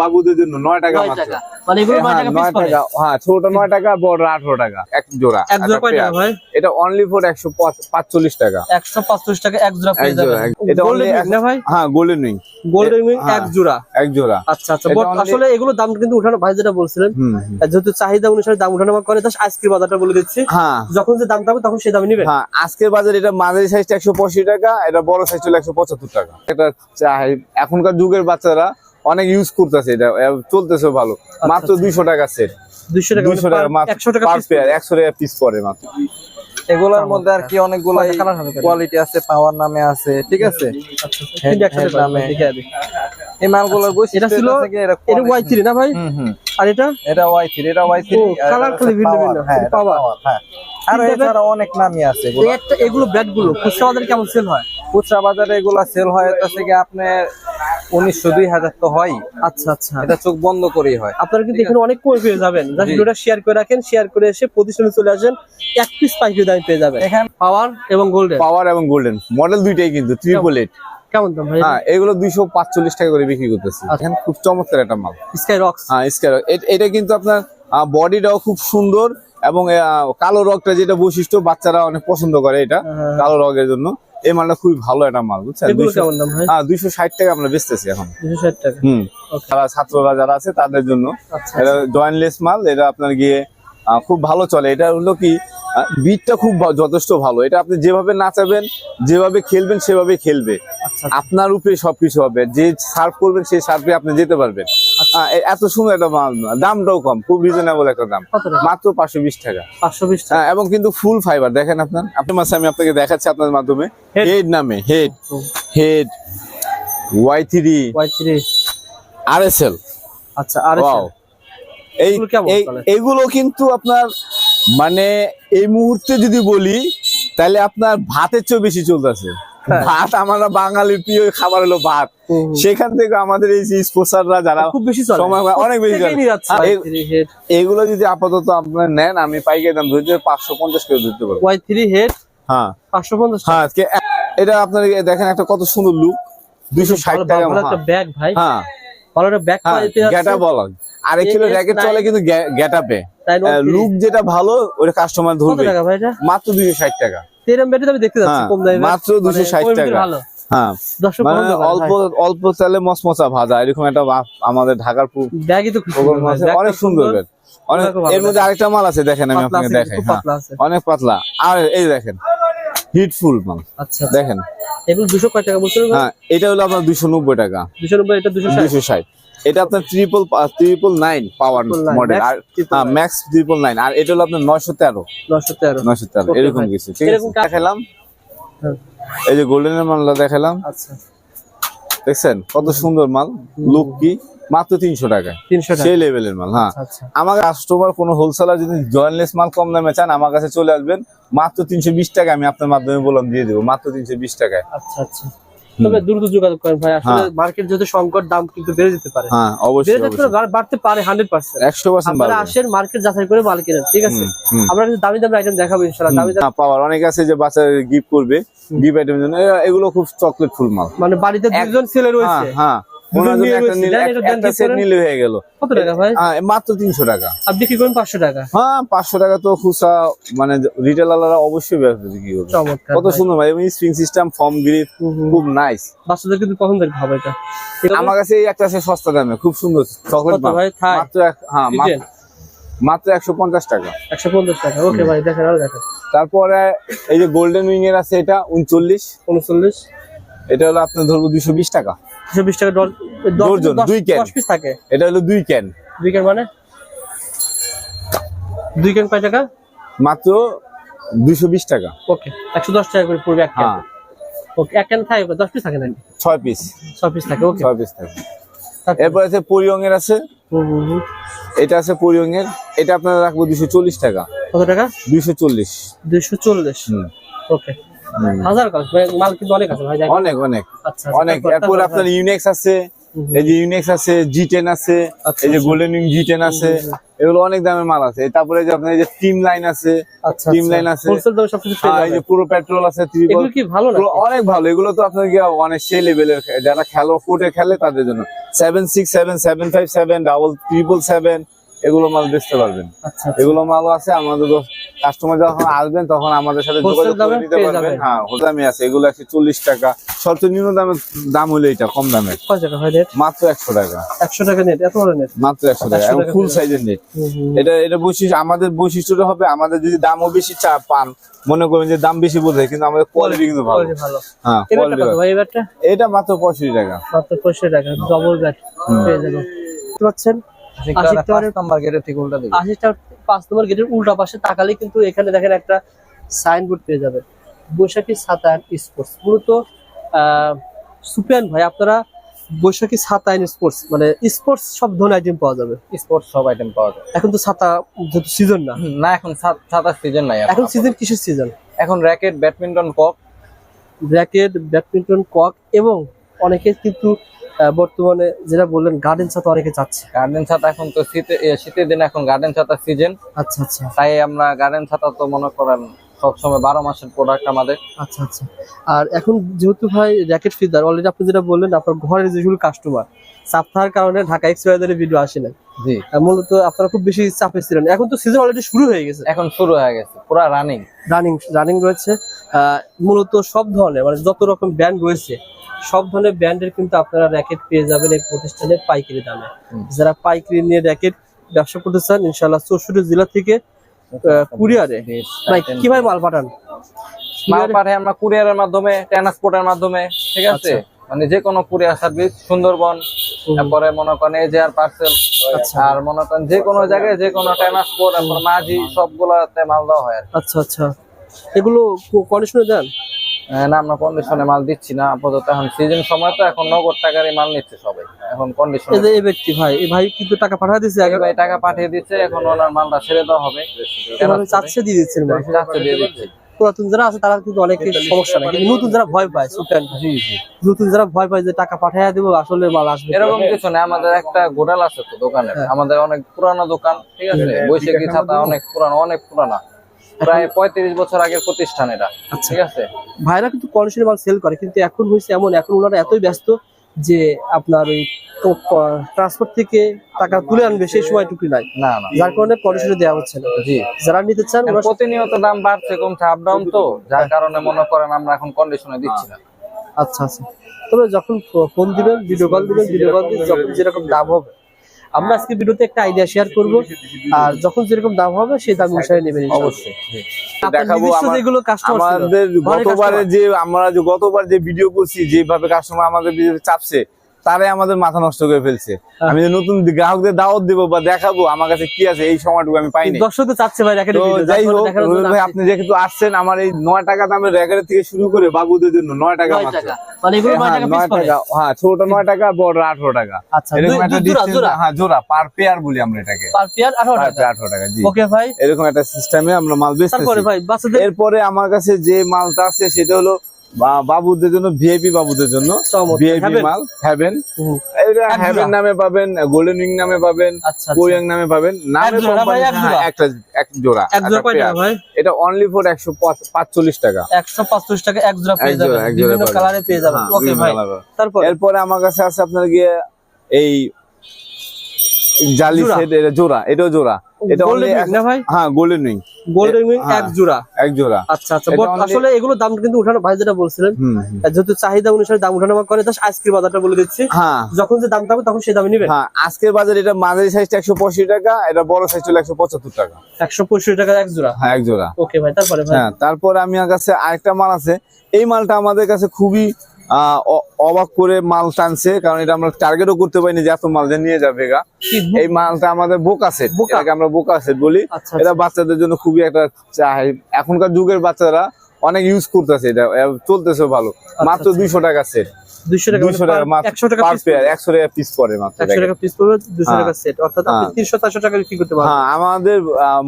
বাবুদের জন্য নয় টাকা নয় মাত্র। টাকা। মানে হ্যাঁ, টাকা হ্যাঁ ছোট নয় টাকা বড় আঠারো টাকা এক জোড়া এটা অনলি ফোর একশো পাঁচচল্লিশ টাকা। একশো পাঁচচল্লিশ টাকা এক জোড়া এটা ভাই? হ্যাঁ গোল্ডেন উইং গোল্ডেন উইং হ্যাঁ। এক জোড়া। এক জোড়া। আচ্ছা আচ্ছা আসলে এগুলো দাম কিন্তু উঠানো ভাই যেটা বলছিলেন। যেহেতু চাহিদা অনুসারে দাম উঠানামা করে আজকের বাজারটা বলে দিচ্ছি। হ্যাঁ। যখন যে দামটা হবে তখন সেই দামে হ্যাঁ আজকের বাজার এটা মাঝারি সাইজটা একশো পঁয়ষট্টি টাকা এটা বড় সাইজ হলো একশো পঁচাত্তর টাকা। এটা চাই এখনকার যুগের বাচ্চারা অনেক ইউজ করতেছে এটা চলতেছে ভালো। মাত্র আচ্ছা। দুইশো টাকা সেট দুইশো টাকা দুইশো টাকা মাত্র একশো টাকা একশো পিস পরে মাত্র। এগুলোর মধ্যে আর কি অনেকগুলো? কোয়ালিটি আছে পাওয়ার নামে আছে ঠিক আছে? আচ্ছা, আচ্ছা, নামে। এই মালগুলোর বৈশিষ্ট্য এটা ছিল এটা ওয়াই থ্রি না ভাই? আর এটা? এটা ওয়াই থ্রি এটা ওয়াই থ্রি ভিন্ন ভিন্ন, হ্যাঁ হ্যাঁ। আর এছাড়া অনেক নামই আছে এগুলো। ব্যাটগুলো খুচরা কেমন সেল হয়? খুচরা বাজারে এগুলা সেল হয় এটা থেকে আপনার উনিশশো দুই হাজার তো হয় আচ্ছা আচ্ছা। এটা চোখ বন্ধ করেই হয়। আপনারা কিন্তু এখানে অনেক কমে পেয়ে যাবেন। ভিডিওটা শেয়ার করে রাখেন শেয়ার করে এসে প্রতিষ্ঠানে চলে আসেন এক পিস পাইকারি দামে পেয়ে যাবেন। এখানে পাওয়ার এবং গোল্ডেন পাওয়ার এবং গোল্ডেন মডেল দুইটাই কিন্তু ট্রিপল এইট কেমন দাম ভাই? হ্যাঁ এগুলো দুইশো পাঁচচল্লিশ টাকা করে বিক্রি করতেছি। এখানে খুব চমৎকার একটা মাল। স্কাই রক্স হ্যাঁ স্কাই এটা কিন্তু আপনার বডিটাও খুব সুন্দর এবং কালো রগটা যেটা বৈশিষ্ট্য বাচ্চারা অনেক পছন্দ করে এটা হ্যাঁ। কালো রগের জন্য। এই মালটা খুবই ভালো একটা মাল বুঝছেন? দুইশো হ্যাঁ ষাট টাকা আমরা বেচতেছি এখন। দুশো ষাট টাকা। হুম। যারা ছাত্ররা যারা আছে তাদের জন্য। আচ্ছা এটা জয়েন্টলেস মাল এটা আপনার গিয়ে খুব ভালো চলে। এটা হলো কি বিটটা খুব যথেষ্ট ভালো। এটা আপনি যেভাবে নাচাবেন যেভাবে খেলবেন সেভাবে খেলবে। আচ্ছা। আপনার উপরে সবকিছু হবে। যে সার্ভ করবেন সেই সার্ভে আপনি যেতে পারবেন। এত সুন্দর একটা মাল। দামটাও কম খুব রিজনেবল একটা দাম। মাত্র পাঁচশো বিশ টাকা। পাঁচশো বিশ টাকা? হ্যাঁ, এবং কিন্তু ফুল ফাইবার দেখেন আপনার আপনার মাসে আমি আপনাকে দেখাচ্ছি আপনার মাধ্যমে। হেড নামে head head Y three Y three R S L আচ্ছা আর. এই এগুলো কিন্তু আপনার মানে এই মুহূর্তে যদি বলি তাহলে আপনার ভাতের চেয়ে বেশি চলতেছে। ভাত আমরা বাঙালির প্রিয় খাবার হলো ভাত। সেখান থেকে আমাদের এই যে স্পোর্টসাররা যারা খুব বেশি সময় অনেক বেশি চলে। প্রত্যেকেই নিয়ে যাচ্ছে। আর এই- Y3 head এগুলো যদি আপাতত আপনার নেন আমি পাইকারি দাম ধরতে পাঁচশো পঞ্চাশ করে দিতে পারব। ওয়াই থ্রি হেড হ্যাঁ। পাঁচশো পঞ্চাশ হ্যাঁ এটা আপনার দেখেন একটা কত সুন্দর লুক দুইশো ষাট টাকা ব্যাগ ভাই। হ্যাঁ। ভালো একটা ব্যাগ হ্যাঁ গেটা বলা আর এই কিলো র্যাকেট চলে কিন্তু গেটাপে লুক লুক যেটা ভালো ওটা কাস্টমার ধরবে। টাকা ভাই এটা? মাত্র দুইশো ষাট টাকা। তেরম ব্যাটারি আমি দেখতে যাচ্ছি হ্যাঁ, কম দামে। মাত্র 260 টাকা। ভালো। হ্যাঁ। মানে অল্প অল্প চালে মচমচা ভাজা এরকম একটা আমাদের ঢাকার ব্যাগই তো অনেক সুন্দর ব্যাগ। অনেক এর মধ্যে আরেকটা মাল আছে দেখেন আমি আপনাকে দেখাই হ্যাঁ। অনেক পাতলা। আর এই দেখেন হিটফুল মাল। আচ্ছা। দেখেন। এগুলো দুশো কয় টাকা বলছিল হ্যাঁ এটা হলো আপনার দুইশো নব্বই টাকা। দুশো নব্বই এটা দুশো ষাট। দুইশো ষাট। এটা আপনার triple triple nine power model আর ম্যাক্স ট্রিপল নাইন আর এটা হলো আপনার নয়শো তেরো। তেরো। নয়শো তেরো এরকম কিছু ঠিক আছে? দেখালাম। হ্যাঁ। এই যে গোল্ডেনের মালটা দেখালাম। আচ্ছা। দেখছেন? কত সুন্দর মাল। লুক কি? মাত্র তিনশো টাকা। সেই লেভেলের মাল হ্যাঁ। আচ্ছা আমার কাস্টমার কোনো হোলসেলার যদি জয়েন্টলেস মাল কম দামে চান আমার কাছে চলে আসবেন। মাত্র তিনশো বিশ টাকা আমি আপনার মাধ্যমে বললাম দিয়ে দেবো। মাত্র তিনশো বিশ টাকায়। আচ্ছা আচ্ছা। তবে দ্রুত যোগাযোগ করেন ভাই। আসলে হ্যাঁ। মার্কেট যেহেতু সংকট দাম কিন্তু বেড়ে যেতে পারে। হ্যাঁ অবশ্যই বেড়ে যেতে পারে, বাড়তে পারে হান্ড্রেড পার্সেন্ট একশো পার্সেন্ট আপনারা আসেন মার্কেট যাচাই করে মাল কিনেন ঠিক আছে? আমরা কিন্তু দামি দামি আইটেম দেখাবো ইনশাল্লাহ দামি দামি পাওয়ার। অনেক আছে যে বাচ্চা গিফট করবে গিফট আইটেম এগুলো খুব চকলেট ফুল মাল। মানে বাড়িতে একজন দুজন ছেলে হ্যাঁ রয়েছে। হ্যাঁ দুজন ওনার জন্য একটা নিলে একটা সেট হয়ে গেল। কত টাকা ভাই? হ্যাঁ মাত্র তিনশো টাকা। আপনি বিক্রি করেন পাঁচশো টাকা? হ্যাঁ টাকা তো খুচরা মানে রিটেল আলারা অবশ্যই ব্যবসা বিক্রি করবে? কত সুন্দর ভাই স্প্রিং সিস্টেম ফর্ম গ্রিপ। খুব নাইস বাচ্চাদের কিন্তু পছন্দের এটা। আমার কাছে এই একটা আছে সস্তা দামে খুব সুন্দর চকলেট ভাই? মাত্র হ্যাঁ মাত্র- মাত্র একশো পঞ্চাশ টাকা। একশো পঞ্চাশ টাকা। ওকে ভাই দেখেন আর দেখেন। তারপরে এই যে গোল্ডেন উইং এর আছে এটা উনচল্লিশ। উনচল্লিশ। এটা হলো আপনার ধরবো দুশো বিশ টাকা। দুশো বিশ টাকা ডজন, দুই ক্যান। দশ পিস থাকে। এটা হলো দুই ক্যান দুই ক্যান মানে? দুই ক্যান কয় টাকা? মাত্র দুইশো বিশ টাকা। ওকে একশো দশ টাকা করে পড়বে এক ক্যান ওকে এক ক্যান থাকে দশ পিস থাকে নাকি? ছয় পিস ছয় পিস থাকে ওকে। ছয় পিস থাকে। এরপর আছে পরিয়ং এর আছে। এটা আছে পরিয়ং এর এটা আপনারা রাখব দুশো চল্লিশ টাকা। কত টাকা? দুইশো চল্লিশ। দুইশো চল্লিশ। ওকে। হাজার মাল কিন্তু অনেক আছে ভাই অনেক অনেক। আচ্ছা আচ্ছা, অনেক। এরপর আপনার ইউনেক্স আছে এই যে ইউনেক্স আছে জি টেন আছে আচ্ছা, এই যে। গোল্ডেন উইং জি টেন আছে এগুলো অনেক দামের মাল আছে। তারপরে যে আপনার এই যে টিম লাইন আছে line আছে। হ্যাঁ, এই যে পুরো পেট্রোল আছে এগুলো কি ভালো এগুলো অনেক ভালো। এগুলো তো আপনার গিয়ে অনেক সে লেভেলের যারা খেলো ফুটে খেলে তাদের জন্য। Seven six seven seven five seven double triple seven এগুলো মাল বেচতে পারবেন। আচ্ছা এগুলো মালও আছে আমাদের কাস্টমার যখন আসবেন তখন আমাদের সাথে যোগাযোগ করে নিতে পারবেন। হ্যাঁ দামে আছে এগুলো একশো চল্লিশ টাকা। সবচেয়ে সর্বনিম্ন দামের দাম হলো এটা কম দামের। মাত্র একশো টাকা। একশো টাকা নেট এত বড় নেট মাত্র একশো টাকা এবং ফুল। সাইজের নেট এটা এটা বৈশিষ্ট্য আমাদের বৈশিষ্ট্যটা হবে আমাদের যদি দামও বেশি চা পান মনে করেন যে দাম বেশি বোঝে কিন্তু আমাদের কোয়ালিটি কিন্তু ভালো। হ্যাঁ এটা মাত্র পঁয়ষট্টি টাকা। মাত্র পঁয়ষট্টি টাকা ডবল ব্যাট পেয়ে যাবেন। পাচ্ছেন? নাম্বার গেটের ঠিক উল্টা দিকে। আশিটা পাঁচ নম্বর গেটের উল্টা পাশে তাকালে কিন্তু এখানে দেখেন একটা সাইনবোর্ড পেয়ে যাবেন। বৈশাখী স্পোর্টস মূলত আহ, সুপিয়ান ভাই আপনারা বৈশাখী স্পোর্টস মানে স্পোর্টস সব ধরনের আইটেম পাওয়া যাবে। স্পোর্টস সব আইটেম পাওয়া যায় এখন তো ছাতা যেহেতু সিজন না। না এখন সিজন নাই এখন সিজন কিসের সিজন এখন racket badminton cock racket badminton cock এবং অনেকে কিন্তু বর্তমানে যেটা বললেন গার্ডেন ছাতা অনেকে চাচ্ছে। গার্ডেন ছাতা এখন তো শীতে শীতের দিন এখন গার্ডেন ছাতা সিজন আচ্ছা আচ্ছা। তাই আমরা গার্ডেন ছাতা তো মনে করেন সবসময় বারো মাসের প্রোডাক্ট আমাদের। আচ্ছা আচ্ছা। আর এখন যেহেতু ভাই র্যাকেট ফিদার অলরেডি আপনি যেটা বললেন আপনার ঘরের যেগুলো কাস্টমার চাপ থাকার কারণে ঢাকা এক্সপ্রেসের ভিডিও আসে না জি। মূলত আপনারা খুব বেশি চাপে ছিলেন। এখন তো সিজন অলরেডি শুরু হয়ে গেছে। এখন শুরু হয়ে গেছে পুরা রানিং রানিং রানিং রয়েছে। মূলত সব ধরনের মানে যত রকম ব্যান্ড রয়েছে সব ধরনের ব্র্যান্ডের কিন্তু আপনারা র্যাকেট পেয়ে যাবেন এই প্রতিষ্ঠানের পাইকারি দামে। যারা পাইকারি নিয়ে র্যাকেট ব্যবসা করতে চান ইনশাল্লাহ চৌষট্টি জেলা থেকে কুরিয়ারে ভাই কীভাবে মাল পাঠান? মাল পাঠায় পাঠাই আমরা কুরিয়ারের মাধ্যমে ট্রান্সপোর্টের মাধ্যমে ঠিক আছে? মানে যে কোনো কুরিয়ার সার্ভিস সুন্দরবন তারপরে মনে করেন এই যে আর পার্সেল আচ্ছা। আর মনে করেন যে কোনো জায়গায় যে কোনো ট্রান্সপোর্ট মাঝি সবগুলাতে মাল দেওয়া হয় আচ্ছা আচ্ছা। এগুলো কন্ডিশনে দেন? না আমরা কন্ডিশনে মাল দিচ্ছি না আপাতত এখন সিজন সময় তো এখন নগদ টাকারই মাল নিচ্ছে সবাই। এখন কন্ডিশনে এই যে এই ব্যক্তি ভাই এই ভাই কিন্তু টাকা পাঠা দিচ্ছে আগে ভাই টাকা পাঠিয়ে দিচ্ছে এখন ওনার মালটা ছেড়ে দেওয়া হবে। চাচ্ছে দিয়ে দিচ্ছেন। চাচ্ছে দিয়ে দিচ্ছে। পুরাতন যারা আছে তারা কিন্তু অনেক সমস্যা নাই। কিন্তু নতুন যারা ভয় পায় জি নতুন যারা ভয় পায় যে টাকা পাঠাইয়া দেবো আসলে মাল আসবে এরকম কিছু না আমাদের একটা গোডাল আছে তো দোকানে। হ্যাঁ। আমাদের অনেক পুরানো দোকান ঠিক আছে? বৈশাখী ছাতা অনেক পুরানো অনেক পুরানা। প্রায় পঁয়ত্রিশ বছর আগের প্রতিষ্ঠান এটা আচ্ছা। ঠিক আছে? ভাইরা কিন্তু কন্ডিশনে মাল সেল করে কিন্তু এখন হয়েছে এমন এখন ওনারা এতই ব্যস্ত যে আপনার ওই ট্রান্সপোর্ট থেকে টাকা তুলে আনবে সেই সময়টুকু নাই। না না। যার কারণে কন্ডিশনে দেওয়া হচ্ছে না। জি। যারা নিতে চান প্রতিনিয়ত দাম বাড়ছে কমছে আপ ডাউন তো যার কারণে মনে করেন আমরা এখন কন্ডিশনে দিচ্ছি না। আচ্ছা। আচ্ছা তবে যখন ফোন দিবেন ভিডিও কল দিবেন ভিডিও কল দিয়ে যখন যেরকম দাম হবে আমরা আজকে ভিডিওতে একটা আইডিয়া শেয়ার করব। আর যখন যেরকম দাম হবে সেই দাম অনুসারে নেবেন ইনশাআল্লাহ। অবশ্যই। দেখাবো আমাদের গতবারে যে আমরা যে গতবার যে ভিডিও করছি যেভাবে কাস্টমার আমাদের চাপছে তারাই আমাদের মাথা নষ্ট করে ফেলছে। হ্যাঁ। আমি যে নতুন গ্রাহকদের দাওয়াত দিব বা দেখাবো আমার কাছে কি আছে এই সময়টুকু আমি পাইনি। দর্শক তো চাচ্ছে ভাই যাই হোক ভাই আপনি যেহেতু আসছেন আমার এই নয় টাকা দামের র্যাকেট থেকে শুরু করে বাবুদের জন্য নয় টাকা নয় টাকা। মানে হ্যাঁ, নয় টাকা হ্যাঁ ছোট নয় টাকা বড় আঠারো টাকা। আচ্ছা এরকম একটা জোড়া জোড়া? হ্যাঁ জোড়া পার পেয়ার বলি আমরা এটাকে। পার পেয়ার 18 পার টাকা। পেয়ার আঠারো টাকা জি। ওকে ভাই। এরকম একটা সিস্টেমে আমরা মাল বেচতেছি। এরপরে আমার কাছে যে মালটা আছে সেটা হলো বাবুদের জন্য ভিআইপি বাবুদের জন্য। ভিআইপি মাল হ্যাভেন। এটা হ্যাভেন নামে পাবেন গোল্ডেন উইং নামে পাবেন আচ্ছা আচ্ছা। কোয়াং নামে পাবেন। নামে? একটা এক জোড়া কয় এটা অনলি ফর একশো পাঁচচল্লিশ টাকা। 145 টাকা এক জোড়া পেয়ে যাবেন। এক জোড়া বিভিন্ন কালারে পেয়ে যাবেন। হ্যাঁ, ওকে ভাই। তারপর? এরপরে আমার কাছে আছে আপনার গিয়ে এই জালি? সেট এটা জোড়া এটাও জোড়া। এটা না ভাই? হ্যাঁ গোল্ডেন উইং গোল্ডেন উইং হ্যাঁ। এক জোড়া। এক জোড়া। আচ্ছা আচ্ছা আসলে এগুলো দাম কিন্তু উঠানো ভাই যেটা বলছিলেন। যেহেতু চাহিদা অনুসারে দাম উঠানো করে জাস্ট আইসক্রিম বাজারটা বলে দিচ্ছি। হ্যাঁ। যখন যে দাম থাকবে তখন সেই দামে নেবেন। হ্যাঁ আজকের বাজার এটা মাঝারি সাইজটা টাকা এটা বড় সাইজ হলো একশো পঁচাত্তর টাকা। একশো পঁয়ষট্টি টাকা এক জোড়া? হ্যাঁ এক জোড়া। ওকে ভাই তারপরে ভাই? হ্যাঁ তারপরে আমি আমার কাছে আরেকটা মাল আছে। এই মালটা আমাদের কাছে খুবই অবাক করে মাল টানছে কারণ এটা আমরা টার্গেটও করতে পারিনি যে এত মাল যে নিয়ে যাবে গা এই মালটা আমাদের বোকা সেট এটাকে আমরা বোকা সেট বলি। আচ্ছা এটা বাচ্চাদের জন্য খুবই একটা চাই। এখনকার যুগের বাচ্চারা অনেক ইউজ করতেছে এটা চলতেছে ভালো। মাত্র আচ্ছা। দুইশো টাকা সেট দুইশো টাকা মাত্র মাত্র হ্যাঁ। সেট আপনি হ্যাঁ। পারবেন। হ্যাঁ আমাদের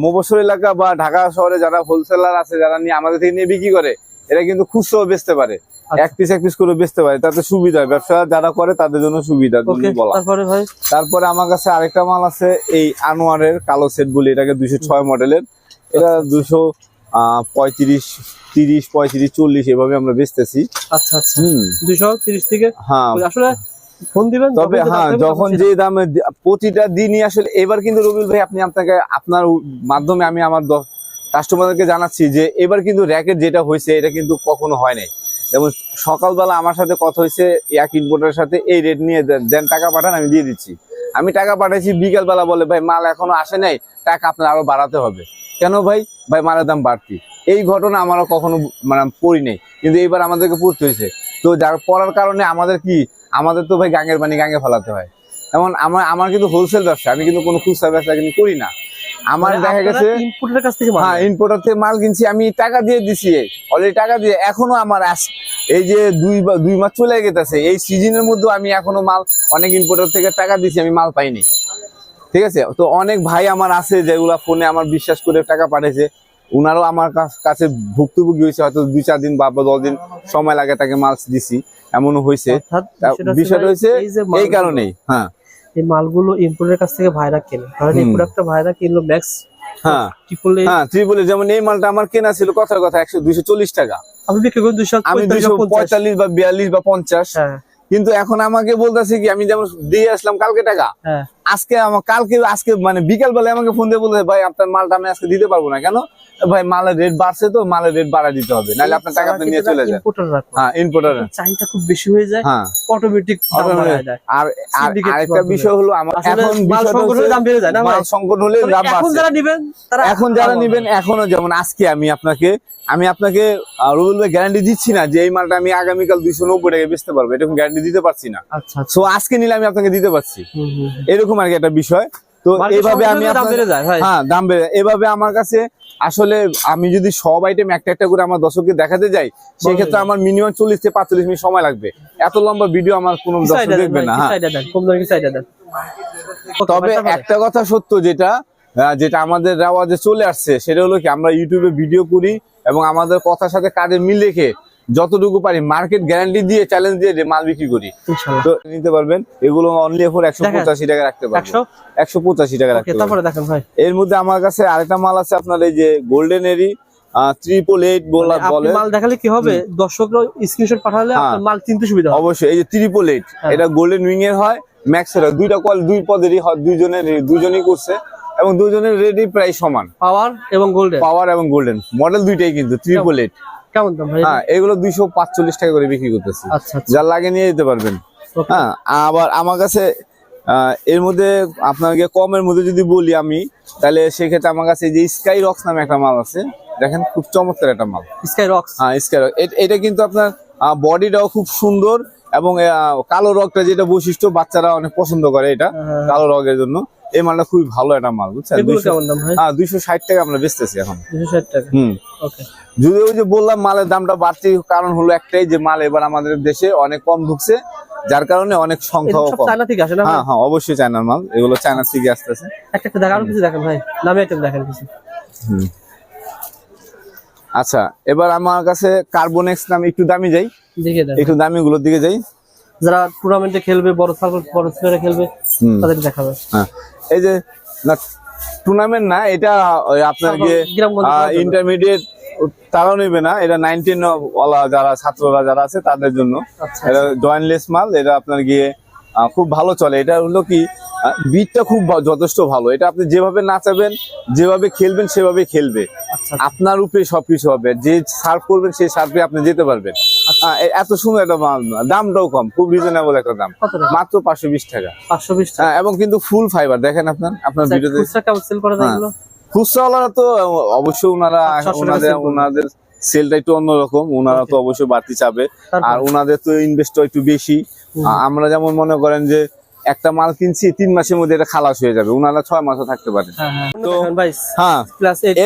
মফস্বল এলাকা বা ঢাকা শহরে যারা হোলসেলার আছে যারা নিয়ে আমাদের থেকে নিয়ে বিক্রি করে এটা কিন্তু খুচরো বেচতে পারে। আচ্ছা। এক পিস এক পিস করে বেচতে পারে। তাতে সুবিধা হয় ব্যবসা যারা করে তাদের জন্য সুবিধা তারপরে ভাই? তারপরে আমার কাছে আরেকটা মাল আছে এই আনোয়ারের কালো সেট বলি। এটাকে দুইশো ছয় মডেলের এটা দুশো আহ পঁয়ত্রিশ তিরিশ পঁয়ত্রিশ চল্লিশ এভাবে আমরা বেচতেছি। আচ্ছা আচ্ছা। হুম। দুইশো তিরিশ থেকে? হ্যাঁ। আসলে ফোন দিবেন তবে যখন হ্যাঁ যখন যে দামে প্রতিটা দিনই আসলে এবার কিন্তু রবিউল ভাই আপনি আপনাকে আপনার মাধ্যমে আমি আমার কাস্টমারদেরকে জানাচ্ছি যে এবার কিন্তু র্যাকেট যেটা হয়েছে, এটা কিন্তু কখনো হয় নাই। যেমন সকালবেলা আমার সাথে কথা হয়েছে, এক ইম্পোর্টারের সাথে, এই রেট নিয়ে দেন টাকা পাঠান, আমি দিয়ে দিচ্ছি। আমি টাকা পাঠাইছি, বিকালবেলা বলে, ভাই, মাল এখনও আসে নাই, টাকা আপনার আরও বাড়াতে হবে। কেন ভাই? ভাই, মালের দাম বাড়তি। এই ঘটনা আমারও কখনো মানে পড়ি নাই। কিন্তু এইবার আমাদেরকে পড়তে হয়েছে। তো যার, পড়ার কারণে আমাদের কি? আমাদের তো ভাই, গাঙের পানি গাঙে ফেলাতে হয়। যেমন, আমার আমার কিন্তু হোলসেল ব্যবসা, আমি কিন্তু কোনো খুচরা ব্যবসা কিন্তু করি না। আমার দেখা গেছে ইনপুটের কাছ থেকে হ্যাঁ। ইম্পোর্টার থেকে মাল কিনছি আমি টাকা দিয়ে দিছি অলরেডি টাকা দিয়ে এখনও আমার এই যে দুই দুই মাস চলে গেছে এই সিজনের মধ্যে আমি এখনও মাল অনেক ইম্পোর্টার থেকে টাকা দিছি আমি মাল পাইনি। ঠিক আছে? তো অনেক ভাই আমার আছে যেগুলা ফোনে আমার বিশ্বাস করে টাকা পাঠিয়েছে উনারও আমার কাছ- ভুক্তভোগী হয়েছে হয়তো দুই চার দিন বা দশ দিন সময় লাগে তাকে মাল দিছি এমনও হয়েছে। বিষয়টা হচ্ছে এই কারণেই হ্যাঁ। এই মালগুলো ইম্পোর্টের কাছ থেকে ভাইরা কেনে। কারণ এই প্রোডাক্টটা ভাইরা কিনলো ম্যাক্স হ্যাঁ। হ্যাঁ ত্রিপুলে যেমন এই মালটা আমার কেনা ছিল কথার কথা একশো দুইশো চল্লিশ টাকা। আপনি বিক্রি করেন দুইশো আমি দুইশো পঁয়তাল্লিশ বা বিয়াল্লিশ বা পঞ্চাশ। হ্যাঁ। কিন্তু এখন আমাকে বলতেছে কি আমি যেমন দিয়ে আসলাম কালকে টাকা। হ্যাঁ। আজকে আমার কালকে আজকে মানে বিকাল বেলায় আমাকে ফোন দিয়ে বলতে ভাই আপনার মালটা আমি আজকে দিতে পারব না। কেন? ভাই মালের রেট বাড়ছে তো মালের রেট বাড়া দিতে হবে নাহলে আপনার টাকা আপনি নিয়ে চলে যান। হ্যাঁ ইম্পোর্টার চাহিদা খুব বেশি হয়ে যায় হ্যাঁ। অটোমেটিক আর আর আরেকটা বিষয় হলো আমার এখন মাল সংকট হলে দাম বেড়ে যায় না মাল সংকট হলে দাম এখন যারা নিবেন তারা এখন যারা নিবেন। এখনও যেমন আজকে আমি আপনাকে আমি আপনাকে রুবেল ভাই গ্যারান্টি দিচ্ছি না যে এই মালটা আমি আগামীকাল দুইশো নব্বই টাকায় বেচতে পারব। এরকম গ্যারান্টি দিতে পারছি না। আচ্ছা আচ্ছা। সো আজকে নিলে আমি আপনাকে দিতে পারছি। হুম। এরকম আর কি একটা বিষয়। তো এইভাবে আমি হ্যাঁ দাম বেড়ে এভাবে আমার কাছে আসলে আমি যদি সব আইটেম একটা একটা করে আমার দর্শককে দেখাতে যাই সেক্ষেত্রে আমার মিনিমাম চল্লিশ থেকে পাঁচচল্লিশ মিনিট সময় লাগবে। এত লম্বা ভিডিও আমার কোনো দর্শক দেখবে না হ্যাঁ। তবে একটা কথা সত্য যেটা যেটা আমাদের রেওয়াজে চলে আসছে সেটা হলো কি আমরা ইউটিউবে ভিডিও করি এবং আমাদের কথার সাথে কাজে মিল রেখে যতটুকু পারি মার্কেট গ্যারান্টি দিয়ে চ্যালেঞ্জ দিয়ে মাল বিক্রি করি। তো নিতে পারবেন এগুলো অনলি ফর একশো পঁচাশি টাকা রাখতে পারবেন একশো? পঁচাশি টাকা রাখতে দেখেন ভাই। এর মধ্যে আমার কাছে আরেকটা মাল আছে আপনার এই যে গোল্ডেন এরি ট্রিপল এইট বলে মাল দেখালে কি হবে? দর্শকরা স্ক্রিনশট পাঠালে হ্যাঁ। মাল চিনতে সুবিধা হবে। অবশ্যই এই যে ট্রিপল এইট হ্যাঁ। এটা গোল্ডেন উইং এর হয় ম্যাক্সের হয়। দুইটা কল দুই পদেরই হয় দুইজনের দুজনই করছে। এবং দুজনের রেডি প্রায় সমান। পাওয়ার এবং গোল্ডেন পাওয়ার এবং গোল্ডেন মডেল দুইটাই কিন্তু ট্রিপল এইট কেমন দাম ভাই? হ্যাঁ এগুলো দুইশো পাঁচচল্লিশ টাকা করে বিক্রি করতেছি। আচ্ছা আচ্ছা। লাগে নিয়ে যেতে পারবেন। হ্যাঁ আবার আমার কাছে এর মধ্যে আপনাকে কমের মধ্যে যদি বলি আমি তাহলে সেক্ষেত্রে আমার কাছে যে স্কাই রক্স নামে একটা মাল আছে দেখেন খুব চমৎকার একটা মাল। স্কাই রক্স হ্যাঁ স্কাই রক এটা কিন্তু আপনার বডিটাও খুব সুন্দর এবং কালো রগটা যেটা বৈশিষ্ট্য বাচ্চারা অনেক পছন্দ করে এটা হ্যাঁ। কালো রগের জন্য। এই মালটা খুবই ভালো একটা মাল বুঝছেন? হ্যাঁ দুইশো ষাট টাকা আমরা বেচতেছি এখন। দুশো ষাট টাকা? হুম। যদি ওই যে বললাম মালের দামটা বাড়তি কারণ হলো একটাই যে মাল এবার আমাদের দেশে অনেক কম ঢুকছে যার কারণে অনেক সংখ্যাও কম। চায়না থেকে আসে না হ্যাঁ হ্যাঁ অবশ্যই চায়নার মাল এগুলো চায়না থেকে আসতেছে। একটা একটা দেখেন কিছু দেখেন ভাই। নামে আইটেম দেখেন কিছু। হুম। আচ্ছা এবার আমার কাছে কার্বনেক্স নামে একটু দামি যাই। একটু দামি গুলোর দিকে যাই। যারা টুর্নামেন্টে খেলবে বড় সার্কেল বড় খেলবে তাদের দেখাবে। হ্যাঁ। এই যে না টুর্নামেন্ট না এটা আপনার গিয়ে। ইন্টারমিডিয়েট তারাও নেবে না এটা নাইনটিন যারা ছাত্ররা যারা আছে তাদের জন্য। আচ্ছা এটা জয়েন্টলেস মাল এটা আপনার গিয়ে খুব ভালো চলে। এটা হলো কি বিটটা খুব যথেষ্ট ভালো। এটা আপনি যেভাবে নাচাবেন যেভাবে খেলবেন সেভাবে খেলবে। আচ্ছা আপনার উপরে সবকিছু হবে। যে সার্ভ করবেন সেই সার্ভে আপনি যেতে পারবেন। এত সুন্দর একটা মাল দামটাও কম খুব রিজনেবল একটা দাম। মাত্র পাঁচশো বিশ টাকা। পাঁচশো বিশ টাকা। হ্যাঁ, এবং কিন্তু ফুল ফাইবার দেখেন আপনার আপনার আচ্ছা, ভিডিওতে হ্যাঁ। খুচরাওয়ালারা তো অবশ্যই ওনারা ওনাদের। ওনাদের সেলটা একটু অন্যরকম। ওনারা তো অবশ্যই বাড়তি চাবে। আর ওনাদের তো ইনভেস্টটা একটু বেশি। আমরা যেমন মনে করেন যে একটা মাল কিনছি তিন মাসের মধ্যে এটা খালাস হয়ে যাবে। ওনারা ছয় মাসও থাকতে পারে। হ্যাঁ হ্যাঁ। তো- হ্যাঁ।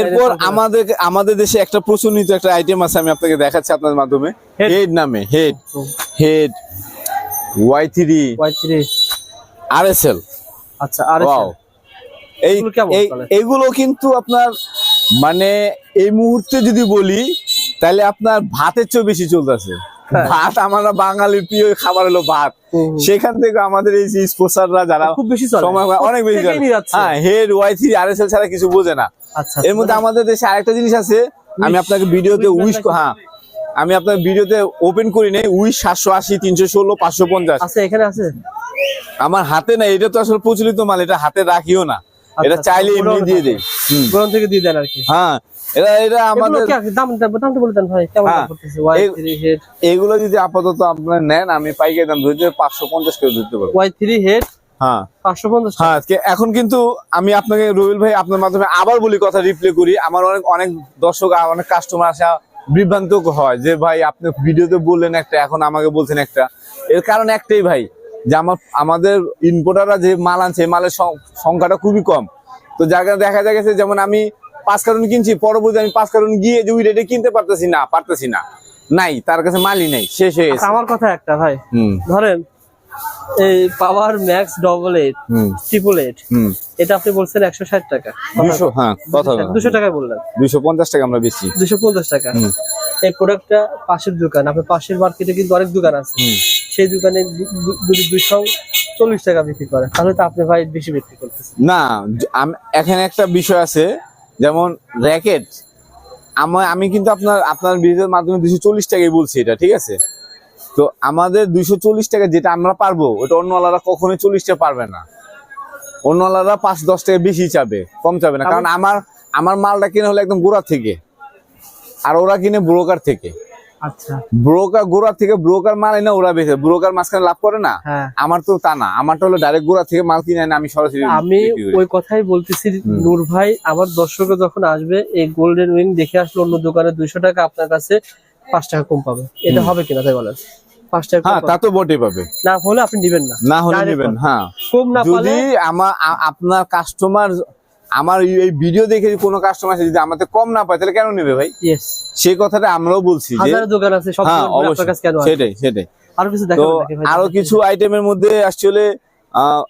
এরপর আমাদের আমাদের দেশে একটা প্রচলিত একটা আইটেম আছে আমি আপনাকে দেখাচ্ছি আপনার মাধ্যমে। হেড নামে head head Y three three R S L আচ্ছা আর ওয়াও এই এগুলো কেমন এই- চলে? এগুলো কিন্তু আপনার মানে এই মুহূর্তে যদি বলি তাহলে আপনার ভাতের চেয়ে বেশি চলতেছে। হ্যাঁ। ভাত আমরা বাঙালির প্রিয় খাবার হলো ভাত। সেখান থেকে আমাদের এই যে স্পন্সররা যারা খুব বেশি সময় অনেক বেশি। হ্যাঁ head Y three R S L ছাড়া কিছু বোঝে না। আচ্ছা এর মধ্যে আমাদের দেশে আরেকটা জিনিস আছে আমি আপনাকে ভিডিওতে উইশ হ্যাঁ আমি আপনার ভিডিওতে ওপেন করি নাই উইশ সাতশো আশি তিনশো ষোলো পাঁচশো পঞ্চাশ। আছে এখানে আছে? আমার হাতে না এটা তো আসলে প্রচলিত মাল এটা হাতে রাখিও না। এটা আচ্ছা, চাইলে এমনি দিয়ে দেয় থেকে দিয়ে দেন আর কি। হ্যাঁ এটা এটা এগুলো আমাদের দাম দাম দামটা বলে ভাই কেমন দাম হ্যাঁ, ওয়াই থ্রি হেড এগুলো যদি আপাতত আপনার নেন আমি পাইকারি দাম ধরতে পাঁচশো পঞ্চাশ করে ধরতে পারব। ওয়াই থ্রি হেড হ্যাঁ। হ্যাঁ এখন কিন্তু আমি আপনাকে রবিল ভাই আপনার মাধ্যমে আবার বলি কথা রিপ্লে করি। আমার অনেক অনেক দর্শক অনেক কাস্টমার আসা বিভ্রান্ত হয় যে ভাই আপনি ভিডিওতে বললেন একটা এখন আমাকে বলছেন একটা। এর কারণ একটাই ভাই যে আমার আমাদের ইম্পোর্টাররা যে মাল আনছে মালের সংখ্যাটা খুবই কম। তো জায়গা দেখা গেছে যেমন আমি পাঁচ কারণ কিনছি পরবর্তী আমি পাঁচ কারণ গিয়ে যে ওই রেটে কিনতে পারতেছি না পারতেছি না। নাই তার কাছে মালই নাই শেষ হয়ে আচ্ছা, আমার কথা একটা ভাই। ধরেন এই power max double eight triple eight এটা আপনি বলছেন একশো ষাট টাকা। দুশো হ্যাঁ কথা দুশো টাকায় বললেন। দুশো পঞ্চাশ টাকা আমরা বেশি দুশো পঞ্চাশ টাকা। এই প্রোডাক্টটা পাশের দোকান আপনার পাশের মার্কেটে কিন্তু অনেক দোকান আছে। সেই দোকানে দুশো চল্লিশ টাকা বিক্রি করে। তাহলে তো আপনি ভাই বেশি বিক্রি করতেছেন। না এখানে একটা বিষয় আছে যেমন র্যাকেট আমার আমি কিন্তু আপনার আপনার ভিডিওর মাধ্যমে দুশো চল্লিশ টাকায় বলছি এটা ঠিক আছে? তো আমাদের দুইশো চল্লিশ টাকা যেটা আমরা পারব ওটা অন্য আলাদা কখনোই চল্লিশ টাকা পারবে না। অন্য আলাদা পাঁচ দশ টাকা বেশি চাবে কম চাবে না। কারণ আমার আমার মালটা কিনে হলো একদম গোড়ার থেকে। আর ওরা কিনে ব্রোকার থেকে। ব্রোকার গোড়া থেকে ব্রোকার মাল এনে ওরা বেঁচে ব্রোকার মাঝখানে লাভ করে না? হ্যাঁ। আমার তো তা না। আমারটা হলো ডাইরেক্ট গোড়া থেকে মাল কিনে এনে আমি সরাসরি আমি ওই কথাই বলতেছি। নূর ভাই আমার দর্শকরা যখন আসবে এই গোল্ডেন উইং দেখে আসলো অন্য দোকানে দুইশো টাকা আপনার কাছে পাঁচ টাকা কম পাবে। এটা হবে কিনা তাই বলেন? পাঁচ টাকা হ্যাঁ তা তো বটে পাবে। না হলে আপনি দিবেন না। না হলে নেবেন। হ্যাঁ। কম না যদি আমার আপনার কাস্টমার আমার এই- ভিডিও দেখে কোনো কাস্টমার যদি আমাদের কম না পায় তাহলে কেন নেবে ভাই? সেই কথাটা আমরাও বলছি দোকান আছে সব হ্যাঁ? সেটাই সেটাই। আরও কিছু তো? আরও কিছু আইটেমের মধ্যে আসলে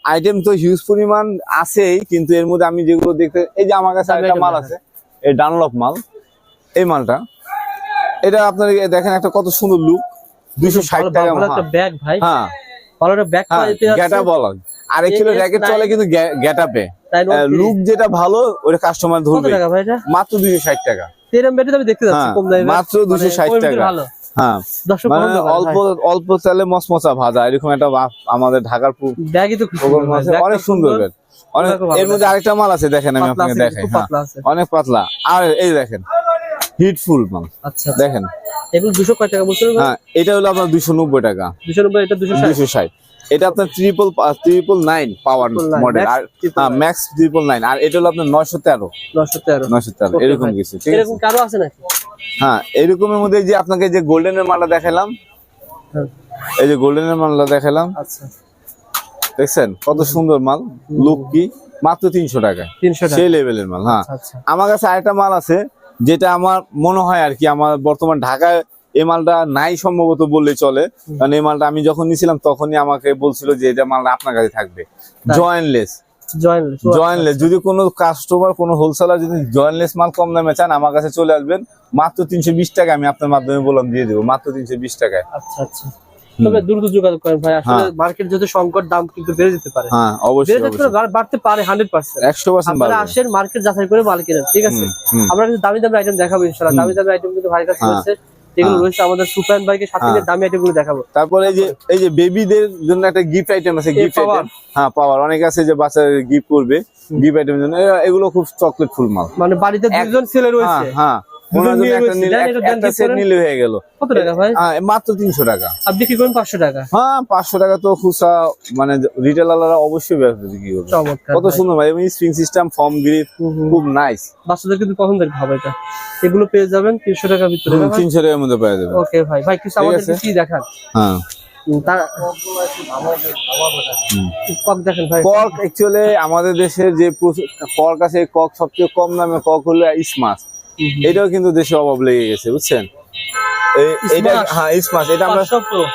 আইটেম তো হিউজ পরিমাণ আছেই কিন্তু এর মধ্যে আমি যেগুলো দেখতে এই যে আমার কাছে একটা মাল আছে এই ডানলপ মাল। এই মালটা। এটা আপনার দেখেন একটা কত সুন্দর লুক দুইশো ষাট টাকা ব্যাগ ভাই। হ্যাঁ। ব্যাগ গেটা বলা আর AS9 র্যাকেট চলে কিন্তু গেটাপে লুক লুক যেটা ভালো ওটা কাস্টমার ধরবে। টাকা মাত্র দুইশো ষাট টাকা। এরকম ব্যাটারি আমি দেখতে যাচ্ছি হ্যাঁ, কম দামে। মাত্র 260 টাকা। ভালো। হ্যাঁ মানে অল্প অল্প চালে মসমসা ভাজা এরকম একটা আমাদের ঢাকার ব্যাগই তো অনেক সুন্দর ব্যাগ। অনেক এর মধ্যে আরেকটা মাল আছে দেখেন আমি আপনাকে দেখাই হ্যাঁ। অনেক পাতলা। আর এই দেখেন হিটফুল মাল। আচ্ছা। দেখেন। এগুলো দুশো কয় টাকা বলছিলেন হ্যাঁ এটা হলো আপনার দুইশো নব্বই টাকা। দুশো নব্বই এটা দুশো ষাট। দুইশো ষাট। এটা আপনার triple triple nine power model আর ম্যাক্স ট্রিপল নাইন আর এটা হলো আপনার নয়শো তেরো। নশো তেরো। নয়শো তেরো এরকম কিছু ঠিক আছে? কারও আছে নাকি? হ্যাঁ এরকমের মধ্যে যে আপনাকে যে গোল্ডেনের মালটা দেখালাম হ্যাঁ, এই যে গোল্ডেনের মালটা দেখালাম আচ্ছা। দেখছেন? কত সুন্দর মাল লুক কি? মাত্র তিনশো টাকা। সেই লেভেলের মাল হ্যাঁ। আচ্ছা। আমার কাছে আরেকটা মাল আছে যেটা আমার মনে হয় আর কি আমার বর্তমান ঢাকায় এই মালটা নাই সম্ভবত বললে চলে। কারণ এই মালটা আমি যখন নিছিলাম তখনই আমাকে বলছিল যে এটা মালটা আপনার কাছে থাকবে। জয়েন্টলেস জয়েন জয়েন্টলেস যদি কোনো কাস্টমার কোনো হোলসেলার যদি জয়েন্টলেস মাল কম দামে চান আমার কাছে চলে আসবেন। মাত্র তিনশো বিশ টাকা আমি আপনার মাধ্যমে বললাম দিয়ে দেবো। মাত্র তিনশো বিশ টাকায়। আচ্ছা আচ্ছা। তবে দ্রুত যোগাযোগ করেন ভাই। আসলে হ্যাঁ। মার্কেট যদি সংকট দাম কিন্তু বেড়ে যেতে পারে। হ্যাঁ অবশ্যই বেড়ে যেতে পারে, বাড়তে পারে আপনারা আসেন মার্কেট যাচাই করে মাল কিনেন ঠিক আছে? আমরা কিন্তু দামি দামি আইটেম দেখাবো দামি দামি আইটেম কিন্তু ভাইয়ের কাছে হ্যাঁ। যেগুলো হ্যাঁ। রয়েছে আমাদের সুপার বাইকে সাথে হ্যাঁ। দামি আইটেমগুলো দেখাবো। তারপরে এই যে এই যে বেবিদের জন্য একটা গিফট আইটেম আছে গিফট আইটেম হ্যাঁ পাওয়ার অনেক আছে যে বাচ্চাদের গিফট করবে গিফট আইটেমের জন্য। এগুলো খুব চকলেট ফুল মাল। মানে বাড়িতে দুজন ছেলে হ্যাঁ রয়েছে। হ্যাঁ। হয়ে গেল। কত টাকা ভাই? মাত্র তিনশো টাকা। করেন পাঁচশো টাকা? হ্যাঁ পাঁচশো টাকা তো খুচরা মানে রিটেল আলারা অবশ্যই বিক্রি করবে? কত সুন্দর ভাই স্প্রিং সিস্টেম ফর্ম গ্রিপ হুম, হুম। খুব নাইস বাচ্চাদের কিন্তু পছন্দের হবে এটা। এগুলো পেয়ে যাবেন তিনশো ভিতরে তিনশো টাকার মধ্যে পেয়ে যাবে। ওকে ভাই ভাই কিছু আমাদের কি দেখান। হ্যাঁ। আমাদের দেশের যে কক আছে কক সবচেয়ে কম দামে কক হলো হুম, হুম। এটাও কিন্তু দেশে অভাব লেগে গেছে বুঝছেন? এটা হ্যাঁ ইসমাস এটা আমরা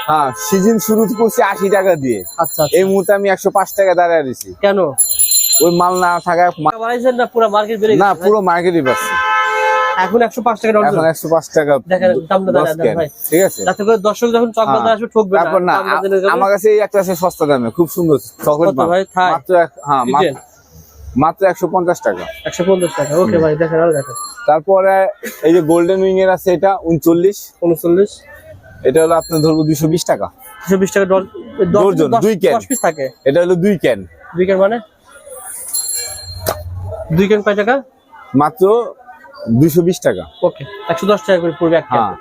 হ্যাঁ সিজন শুরু করছি আশি টাকা দিয়ে। আচ্ছা আচ্ছা। এই মুহূর্তে আমি একশো পাঁচ টাকা দাঁড়িয়ে দিছি কেন? ওই মাল না থাকায় না পুরো মার্কেট বেড়ে না পুরো মার্কেটই পাচ্ছে এখন একশো পাঁচ টাকা এখন একশো পাঁচ টাকা। ঠিক আছে? যাতে করে দর্শক যখন হ্যাঁ। আসবে ঠকবে না। তারপর। আমার কাছে একটা আছে সস্তা দামে খুব সুন্দর চকলেট মাত্র হ্যাঁ মাত্র- একশো পঞ্চাশ টাকা। একশো পঞ্চাশ টাকা। ওকে ভাই দেখেন আরও দেখেন। তারপরে এই যে গোল্ডেন উইং এর আছে এটা উনচল্লিশ। উনচল্লিশ। এটা হলো আপনার ধরবো দুশো বিশ টাকা। দুশো বিশ টাকা ডজন, দুই ক্যান। দশ পিস থাকে। এটা হলো দুই ক্যান দুই ক্যান মানে? দুই ক্যান কয় টাকা? মাত্র দুশো বিশ টাকা। ওকে একশো দশ টাকা করে পড়বে এক ক্যান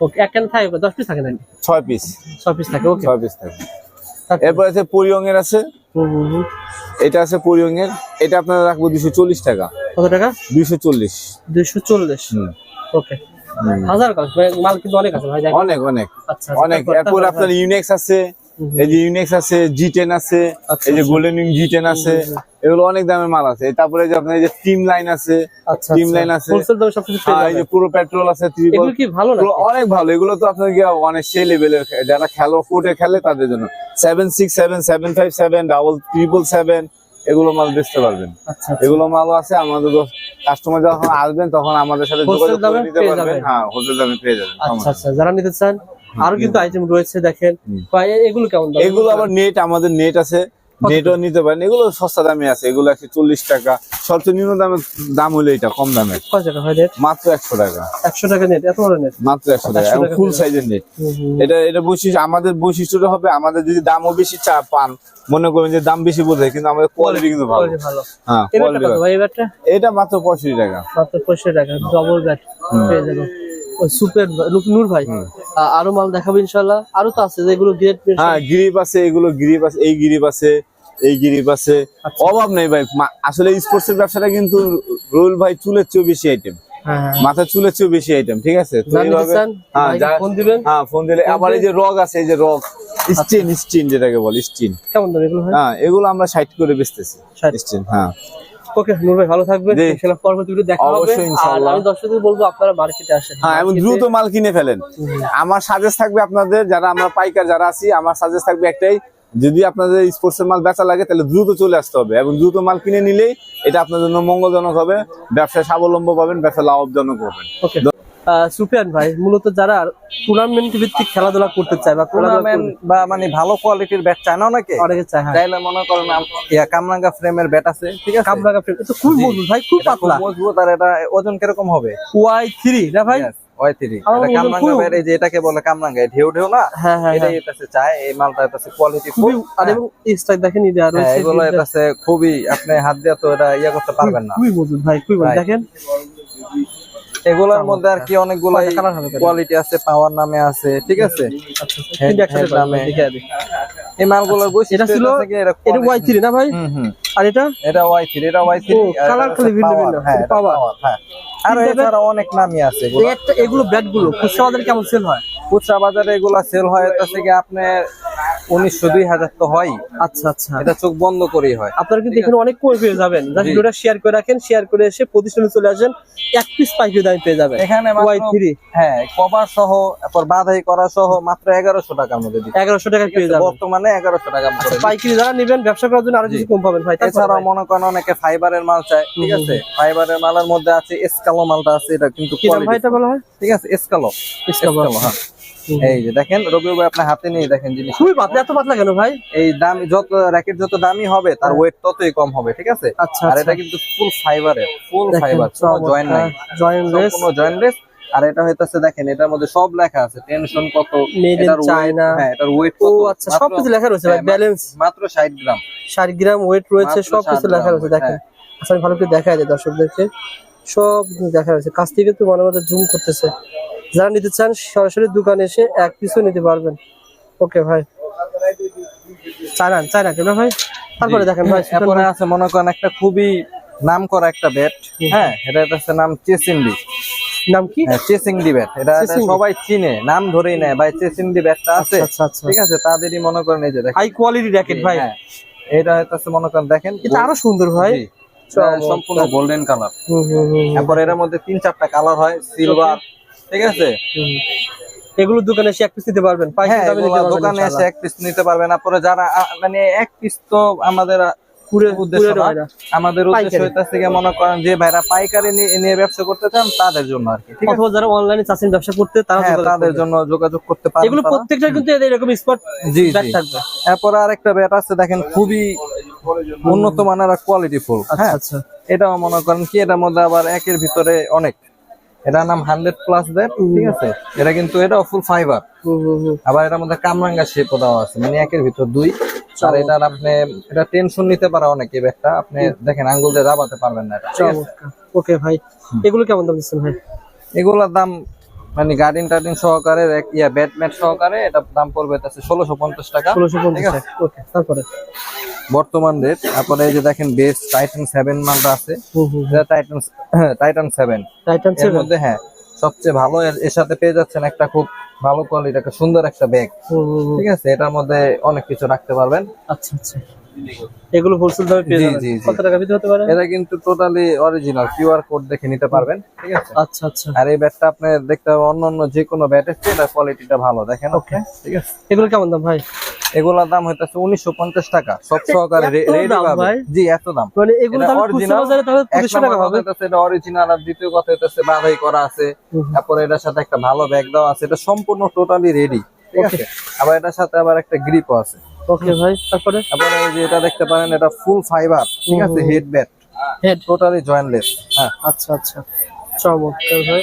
ওকে এক ক্যান থাকে দশ পিস থাকে নাকি? ছয় পিস ছয় পিস থাকে ওকে। ছয় পিস থাকে। এরপর আছে পরিয়ং এর আছে। এটা আছে পরিয়ং এর এটা আপনারা রাখব দুশো চল্লিশ টাকা। কত টাকা? দুইশো চল্লিশ। দুইশো চল্লিশ? ওকে। হাজার কাজ মাল কিন্তু অনেক আছে ভাই অনেক অনেক। আচ্ছা অনেক। তারপর- এরপর আপনার ইউনেক্স আছে। এই যে ইউনেক্স আছে জি টেন আছে আচ্ছা, এই যে আচ্ছা। গোল্ডেন উইং জি টেন আছে এগুলো অনেক দামের মাল আছে। তারপরে যে আপনার এই যে টিম লাইন আছে আচ্ছা টিম লাইন আছে। হোলসেল দামে সবকিছু পেয়ে হ্যাঁ, এই যে পুরো পেট্রোল আছে কি ভালো অনেক ভালো। এগুলো তো আপনার অনেক সেই লেভেলের যারা খেলো কোর্টে খেলে তাদের জন্য। Seven six seven seven five seven double triple seven এগুলো মাল বেচতে পারবেন। আচ্ছা এগুলো মালও আছে আমাদের কাস্টমার যখন আসবেন তখন আমাদের সাথে যোগাযোগ করে নিতে পারবেন। হ্যাঁ হোলসেল দামে পেয়ে যাবেন আচ্ছা আচ্ছা। যারা নিতে চান আরও কিন্তু আইটেম রয়েছে দেখেন। এগুলো কেমন এগুলো আবার নেট আমাদের নেট আছে। নেটও নিতে পারেন। এগুলো সস্তা দামে আছে। এগুলো একশো চল্লিশ টাকা। সবচেয়ে নিম্ন দামের দাম হলো এটা কম নেট মাত্র একশো টাকা। একশো টাকা নেট এত বড় নেট মাত্র একশো টাকা। 100 এবং টাকা ফুল সাইজের নেট এটা এটা বৈশিষ্ট্য আমাদের বৈশিষ্ট্যটা হবে আমাদের যদি দামও বেশি চা পান মনে করবেন যে দাম বেশি বোঝায় কিন্তু আমাদের কোয়ালিটি কিন্তু ভালো। হ্যাঁ এটা মাত্র পঁয়ষট্টি টাকা। মাত্র পঁয়ষট্টি টাকা ডবল ব্যাট পেয়ে যাবেন। ও সুপার নূর ভাই। আরও মাল দেখাবো ইনশাল্লাহ আরও তো আছে যেগুলো গ্রেড হ্যাঁ গিরিপ আছে এগুলো গিরিপ আছে এই গিরিপ আছে এই গিরিপ আছে। আচ্ছা। অভাব নেই ভাই। আসলে স্পোর্টস এর ব্যবসাটা কিন্তু রোল ভাই চুলের চেয়েও বেশি আইটেম হ্যাঁ হ্যাঁ। মাথা চুলের চেয়েও বেশি আইটেম ঠিক আছে? হ্যাঁ ফোন দিবেন? হ্যাঁ ফোন দিলে আবার এই যে রগ আছে এই যে রগ। স্টিন স্টিন যেটাকে বল স্টিন। কেমন হ্যাঁ? এগুলো আমরা সাইড করে বেচতেছি। স্টিন হ্যাঁ। ওকে নূর ভাই ভালো থাকবেন। ইনশাআল্লাহ ইনশাল্লাহ পরবর্তী ভিডিও দেখা হবে। অবশ্যই, ইনশাআল্লাহ। আমি দর্শকদের বলব আপনারা মার্কেটে আসেন। হ্যাঁ এবং দ্রুত মাল কিনে ফেলেন। আমার সাজেস্ট থাকবে আপনাদের যারা আমরা পাইকার যারা আছি আমার সাজেস্ট থাকবে একটাই যদি আপনাদের স্পোর্টস এর মাল বেচা লাগে তাহলে দ্রুত চলে আসতে হবে। এবং দ্রুত মাল কিনে নিলেই এটা আপনার জন্য মঙ্গলজনক হবে ব্যবসায় স্বাবলম্ব পাবেন ব্যবসা লাভজনক হবেন সুফিয়ান ভাই মূলত যারা টুর্নামেন্ট ভিত্তিক খেলাধুলা করতে চায় বা টুর্নামেন্ট বা মানে ভালো কোয়ালিটির ব্যাট চায় না অনেকে? অনেকে চায় হ্যাঁ। চাইলে মনে করেন ইয়া কামরাঙ্গা ফ্রেমের ব্যাট আছে ঠিক আছে? কামরাগা ফ্রেম এটা খুব মজবুত ভাই খুব পাতলা। মজবুত আর এটা ওজন কীরকম হবে? ওয়াই থ্রি না ভাই? ওয়াই থ্রি হয় কামরাঙ্গা খুব- ব্যাট এই যে এটাকে বলে কামরাঙ্গা ঢেউ ঢেউ না? হ্যাঁ হ্যাঁ এটাই হ্যাঁ। এটাছে চায় এই মালটা এটাছে কোয়ালিটি খুবই আর এবং স্ট্রাইক দেখেন ইদে আর হ্যাঁ এগুলো এটাছে খুবই আপনি হাত দিয়ে তো এটা ইয়া করতে পারবেন না। খুবই মজবুত ভাই খুবই দেখেন এগুলোর মধ্যে আর কি অনেকগুলো কয়টা কোয়ালিটি আছে পাওয়ার নামে আছে ঠিক আছে? আচ্ছা আচ্ছা। নামে। এই মালগুলোর বৈশিষ্ট্য এটা ছিল- এটা না ভাই? আর এটা? এটা ওয়াই থ্রি এটা ওয়াই থ্রি ও, colour খালি ভিন্ন ভিন্ন, হ্যাঁ power, হ্যাঁ। আর এছাড়া অনেক নামই আছে এগুলো। এই একটা এগুলো ব্যাটগুলো খুচরা বাজারে কেমন সেল হয়? খুচরা বাজারে এগুলা সেল হয় এটা থেকে আপনার উনিশশো দুই হাজার তো হয়। আচ্ছা আচ্ছা। এটা চোখ বন্ধ করেই হয়। আপনারা কিন্তু এখানে অনেক কমে পেয়ে যাবেন। ভিডিওটা শেয়ার করে রাখেন শেয়ার করে এসে প্রতিষ্ঠানে চলে আসেন এক পিস পাইকারি দামে পেয়ে যাবেন। এখানে হ্যাঁ কভার সহ তারপর বাধাই করা সহ মাত্র এগারোশো টাকার মধ্যে এগারোশো টাকা পেয়ে যাবেন। বর্তমানে এগারোশো টাকা আচ্ছা পাইকারি যারা নেবেন ব্যবসা করার জন্য আরও কিছু কম পাবেন ভাই এছাড়াও মনে করেন অনেকে ফাইবারের মাল চায় ঠিক আছে? ফাইবারের মালের মধ্যে আছে এসকালো মালটা আছে এটা কিন্তু ভাই এটা বলা হয়? ঠিক আছে এসকালো। এসকালো হ্যাঁ। এই যে দেখেন রবি ভাই আপনার হাতে নিয়ে দেখেন জিনিস খুবই পাতলা এত পাতলা কেন ভাই। এই দাম যত র্যাকেট যত দামি হবে তার ওয়েট ততই কম হবে ঠিক আছে? আচ্ছা আর এটা কিন্তু ফুল ফাইবারের ফুল ফাইবার কোনো জয়েন্ট নাই। জয়েন্ট লেস কোনো জয়েন্টলেস আর এটা হইতাছে দেখেন এটার মধ্যে সব লেখা আছে টেনশন কত এটার China। হ্যাঁ এটার ওয়েট ও কত আচ্ছা মাত্র- সবকিছু লেখা রয়েছে ভাই হ্যাঁ, ব্যালেন্স মাত্র 60 গ্রাম। ষাট গ্রাম ওয়েট রয়েছে সব কিছু লেখা রয়েছে দেখেন। হ্যাঁ। আচ্ছা ভালো করে দেখা যায় দর্শকদেরকে। সব দেখা যাচ্ছে। কাছ থেকে তো মনে মধ্যে জুম করতেছে। যারা নিতে চান সরাসরি দোকানে এসে এক পিসও নিতে পারবেন। ওকে ভাই। চায়না চায়না কেন ভাই? তারপরে দেখেন ভাই ভাই, আছে মনে করেন একটা খুবই নাম করা একটা ব্যাট হ্যাঁ এটা হচ্ছে নাম চেসিংডি। নাম কি? হ্যাঁ চেসিংডি ব্যাট এটা সবাই চিনে নাম ধরেই নেয়। ভাই চেসিংডি ব্যাটটা আছে। আচ্ছা আচ্ছা। ঠিক আছে তাদেরই মনে করেন এই যে দেখেন। হাই কোয়ালিটি র্যাকেট ভাই। হ্যাঁ, এটা হচ্ছে মনে করেন দেখেন এটা আরও সুন্দর ভাই। সম্পূর্ণ গোল্ডেন কালার তারপর এর মধ্যে তিন চারটা কালার হয় সিলভার ঠিক আছে। এগুলো দোকানে এসে এক পিস নিতে পারবেন হ্যাঁ পারবেন দোকানে এসে এক পিস নিতে পারবেন। তারপরে যারা মানে এক পিস তো আমাদের। হয়। আমাদের উদ্দেশ্য পাইকারি। হইতেছে কি মনে করেন যে ভাইরা পাইকারি নিয়ে ব্যবসা করতে চান তাদের জন্য আর কি ঠিক আছে? অথবা যারা অনলাইনে চাচ্ছেন ব্যবসা করতে তারা হ্যাঁ তাদের জন্য যোগাযোগ করতে পারেন এগুলো প্রত্যেকটা কিন্তু এরকম স্পট জি থাকবে। এরপরে আরেকটা ব্যাট আছে দেখেন খুবই উন্নত মানের কোয়ালিটি ফুল। আচ্ছা হ্যাঁ আচ্ছা। এটাও মনে করেন কি এটার মধ্যে আবার একের ভিতরে অনেক। এটার নাম হান্ড্রেড প্লাস ঠিক আছে? এটা কিন্তু এটাও ফুল ফাইবার। আবার এটার মধ্যে কামরাঙ্গা শেপও দেওয়া আছে মানে একের ভিতর দুই। আর এটার আপনি এটা টেনশন নিতে পারে অনেকে আপনি দেখেন আঙ্গুল দিয়ে দাবাতে পারবেন না ওকে ভাই। এগুলো কেমন দাম দিচ্ছেন ভাই? এগুলোর দাম মানে গার্ডিন টার্ডিন সহকারে ইয়া ব্যাট ম্যাট সহকারে এটা দাম পড়বে হচ্ছে ষোলোশো পঞ্চাশ টাকা। ষোলোশো পঞ্চাশ আছে? ওকে তারপরে? বর্তমান রেট তারপরে এই যে দেখেন বেস টাইটান সেভেন মালটা আছে। টাইটান টাইটান সেভেন টাইটান এর মধ্যে হ্যাঁ সবচেয়ে ভালো এর সাথে পেয়ে যাচ্ছেন একটা খুব ভালো কোয়ালিটি একটা সুন্দর একটা ব্যাগ। ঠিক আছে? এটার মধ্যে অনেক কিছু রাখতে পারবেন। আচ্ছা আচ্ছা। এগুলো হোলসেল দামে পেয়ে যাবেন। কত টাকা ভিতরে হতে পারে? এটা কিন্তু টোটালি অরিজিনাল কিউআর কোড দেখে নিতে পারবেন ঠিক আছে? আচ্ছা আচ্ছা। আর এই ব্যাটটা আপনি দেখতে পাবেন অন্য অন্য যে কোনো ব্যাটের চেয়ে এটা কোয়ালিটিটা ভালো দেখেন ওকে ঠিক আছে? এগুলো কেমন দাম ভাই? এগুলোর দাম হইতেছে উনিশশো পঞ্চাশ টাকা সব সহকারে রে- এত ready দাম পাবে। ভাই? জি এত দাম। মানে এগুলো খুচরা বাজারে তাহলে এক পঁচিশশো টাকা হইতেছে এটা অরিজিনাল আর দ্বিতীয় কথা হইতেছে বাধাই করা আছে। তারপরে এটার সাথে একটা ভালো ব্যাগ দেওয়া আছে এটা সম্পূর্ণ টোটালি রেডি ঠিক আছে? আবার এটার সাথে আবার একটা গ্রিপও আছে। ওকে ভাই তারপরে? তারপরে এই যে এটা দেখতে পারেন এটা ফুল ফাইবার ঠিক আছে? Head bat head totally jointless হ্যাঁ। আচ্ছা আচ্ছা। চমৎকার ভাই।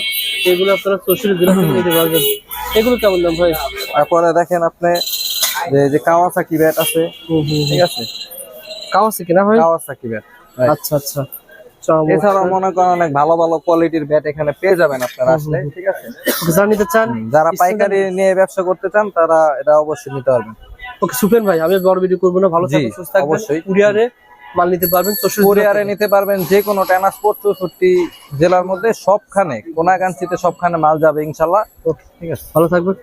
এগুলো আপনারা চৌষট্টি জেলা থেকে নিতে পারবেন। এগুলো কেমন দাম ভাই? তারপরে দেখেন আপনি যে যে কাওয়াসাকি ব্যাট আছে ঠিক আছে? কাওয়াসি কিনা ভাই? কাওয়াসাকি ব্যাট আচ্ছা আচ্ছা। এছাড়াও মনে করেন অনেক ভালো ভালো কোয়ালিটির ব্যাট এখানে পেয়ে যাবেন আপনারা আসলে ঠিক আছে? যারা নিতে চান যারা পাইকারি নিয়ে ব্যবসা করতে চান তারা এটা অবশ্যই নিতে পারবেন। ওকে সুফেন ভাই আমি বড় ভিডিও করব না ভালো থাকবে থাকবেন সুস্থ থাকবেন অবশ্যই। কুরিয়ারে মাল নিতে পারবেন কুরিয়ারে নিতে পারবেন যে কোনো ট্রান্সপোর্ট চৌষট্টি জেলার মধ্যে সবখানে কোনাগাঞ্চিতে সবখানে মাল যাবে ইনশাল্লাহ ঠিক আছে ভালো থাকবেন